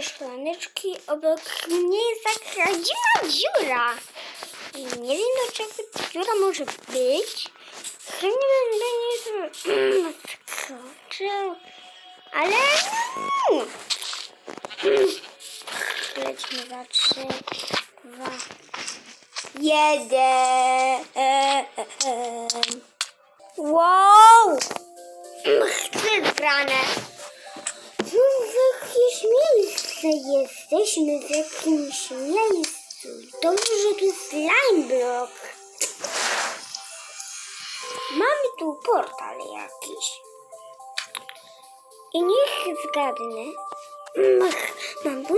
Szklaneczki obok mnie dziwna dziura. I nie wiem do czego ta dziura może być. Chyba będę nie skoczył. Ale... Lecimy za trzy, dwa, jeden. Wow! Chcę miejsce jesteśmy w jakimś miejscu. Dobrze, że tu jest slime block. Mamy tu portal jakiś. I niech zgadnę. Mam do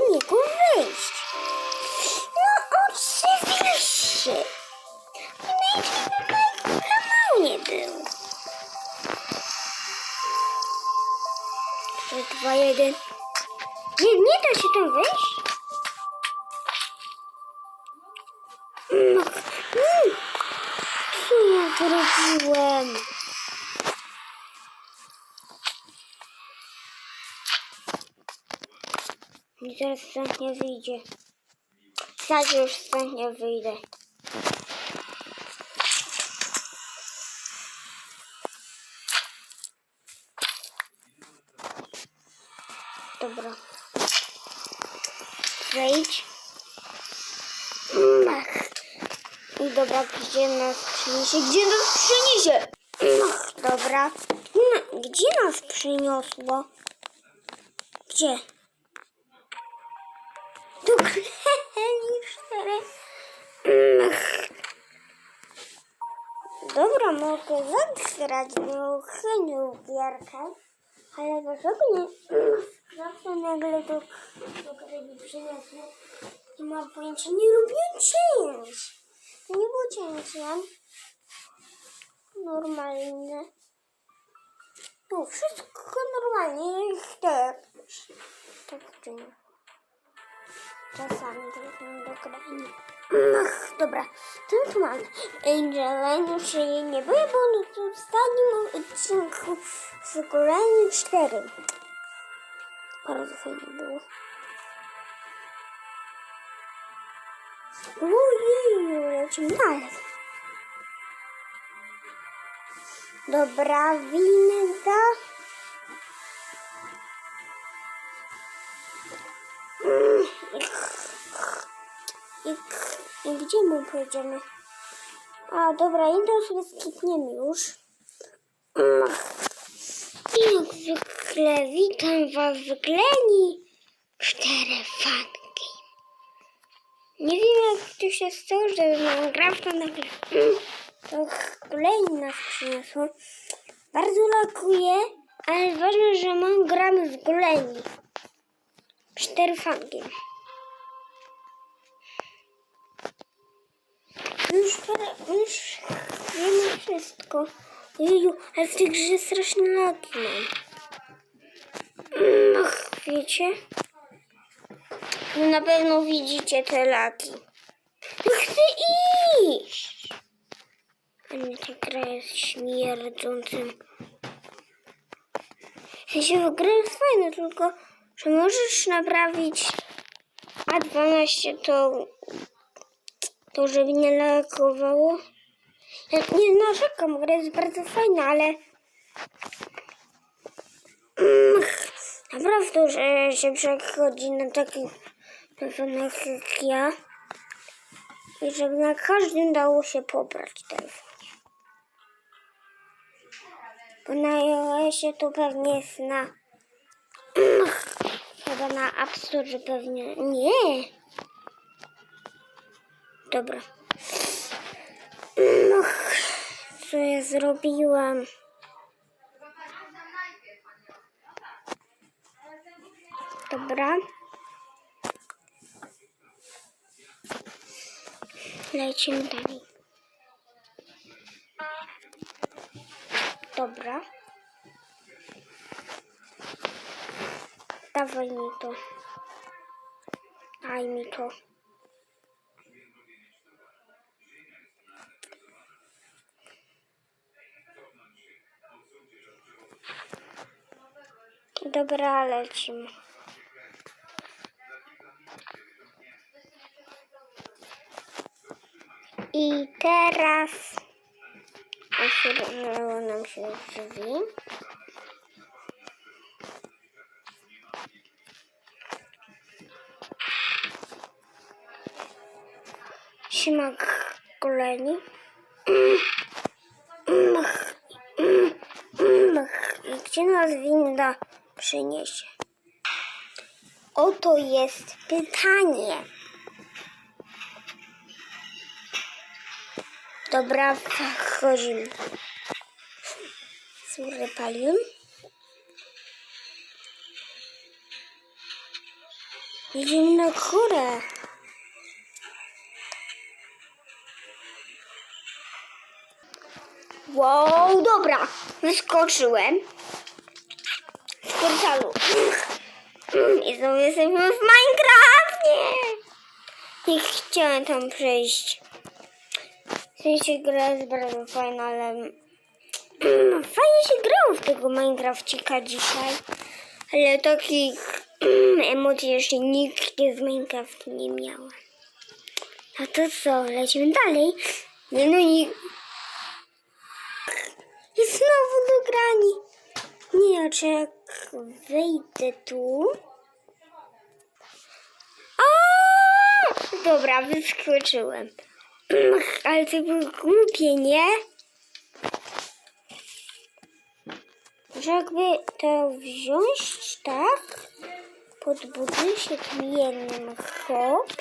da się tam wejść. No, mm. Co ja zrobiłem? I teraz nie wyjdzie. Tak już stąd nie wyjdę. Dobra. Wejdź. Ach. I dobra, gdzie nas przyniesie? Gdzie nas przyniesie? Ach, dobra. No, gdzie nas przyniosło? Gdzie? Do. Ach. Dobra, mogę zagrać do chemiu gierkę. Ale dlaczego nie zawsze nagle do, do gry mi przyniosły? Nie mam pojęcia, nie robiłem change. To nie było change, Normalne. No, wszystko normalnie, jak tak. Tak czy nie? Czasami tylko do grania. Ach, dobra, to tu mam Angela, już się jej nie boję, bo ona tu w ostatnim odcinku z kolejnym 4. Bardzo fajnie było. Ojej, lecimy dalej. Dobra, winda. Mm, I, I gdzie my pójdziemy? A dobra, inną sobie skipniemy już. Mm. I jak zwykle witam was w Gleni 4 fanki. Nie wiem jak to się stało, że Minecrafta nagle to Gleni nas przyniosło. Bardzo lakuje, ale ważne, że mam gramy z Gleni. 4 fanki. Już, już wiemy wszystko. Jeju, ale w tej grze strasznie laki mam. Ach, wiecie? No na pewno widzicie te laki. No chcę iść! A nie, ta gra jest śmierdzącym. W sensie gra jest fajna, tylko że możesz naprawić A12 to to żeby nie lagowało. Ja nie narzekam, gra jest bardzo fajna, ale Mm, naprawdę, że się przechodzi na takich telefonach jak ja i żeby na każdym dało się pobrać telefon. Bo na iOSie to pewnie jest na chyba na App Store pewnie nie. Dobra. No, co ja zrobiłam? Dobra. Lecimy dalej. Dobra. Dawaj mi to. Daj mi to. Dobra, lecimy. I teraz otworzyło nam się drzwi. Siema koleni. Gdzie nas winda przyniesie? Oto jest pytanie. Dobra, wchodzimy. Słuchaj, palion. Idziemy na górę. Wow, dobra. Wyskoczyłem. Z portalu. I znowu jesteśmy w Minecraftie. Nie chciałem tam przejść. Sensie gra jest bardzo fajna, ale fajnie się grało w tego Minecrafcika dzisiaj. Ale takich emocji jeszcze nigdy z Minecraftu nie miałem. No to co, lecimy dalej. Nie no nie. I znowu do grani. Nie, czy jak wejdę tu. A! Dobra, wyskoczyłem. Ale to było głupie, nie? Że jakby to wziąć tak, się tym jednym hop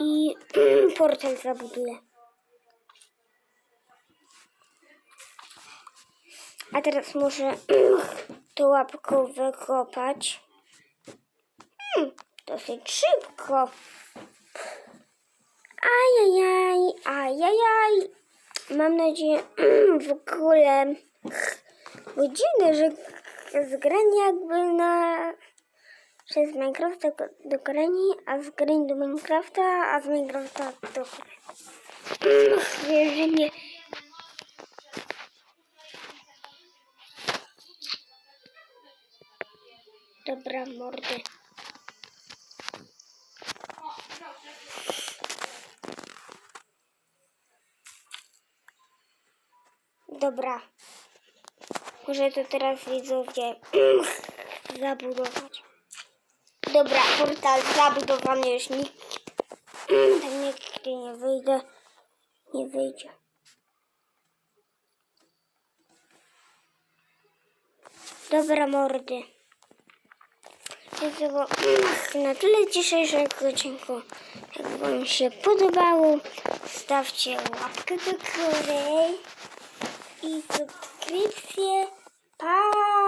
i portal zabuduję. A teraz muszę to łapką wykopać. Hmm, Dosyć szybko. Ajajaj, ajajaj. Mam nadzieję, w ogóle było dziwne, że z grania jakby na przez Minecrafta do, grani, a z grani do Minecrafta, a z Minecrafta do. Wiesz, że nie. Dobra, mordy. Dobra. Może to teraz widzowie zabudować. Dobra, portal zabudowany już nikt. Tak nigdy nie wyjdę. Nie wyjdzie. Dobra, mordy. To było na tyle dzisiejszego odcinku. Jak Wam się podobało, stawcie łapkę do góry и закрепся. Пока.